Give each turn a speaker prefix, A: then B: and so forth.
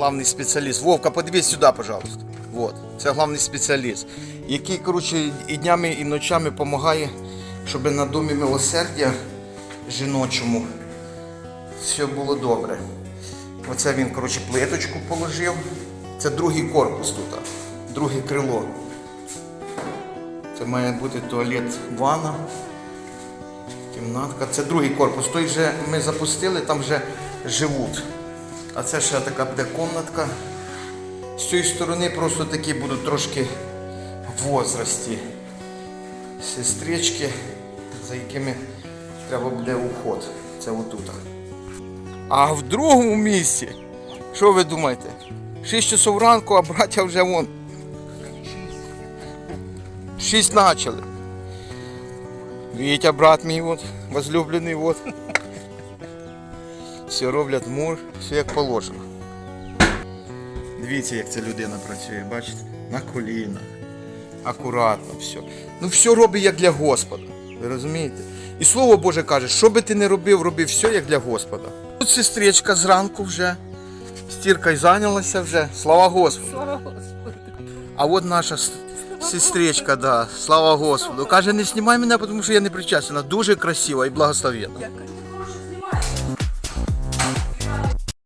A: главний спеціаліст. Вовка, подивись сюди, пожалуйста. Вот. Це головний спеціаліст, який, коротше, і днями, і ночами допомагає, щоб на домі милосердя жіночому все було добре. Оце він, коротше, плиточку положив. Це другий корпус тут, друге крило. Це має бути туалет, ванна, кімнатка. Це другий корпус. Той вже ми запустили, там вже живуть. А це ще така буде комнатка. З цієї сторони просто такі будуть трошки в возрасті сестрички, за якими треба буде уход. Це отут. А в другому місці, що ви думаєте? 6 часов ранку, а браття вже вон. Шість почали. Вітя, брат мій, от, возлюблений, от. Все роблять мур, все як положено. Дивіться, як ця людина працює, бачите? На колінах. Акуратно все. Ну все робить як для Господа. Ви розумієте? І слово Боже каже, що би ти не робив, роби все як для Господа. Тут сестричка зранку вже. Стіркою зайнялася вже. Слава Господу.
B: Слава Господу.
A: А от наша сестричка, да, слава Господу. Каже, не знімай мене, тому що я не причасна. Дуже красива і благословенна.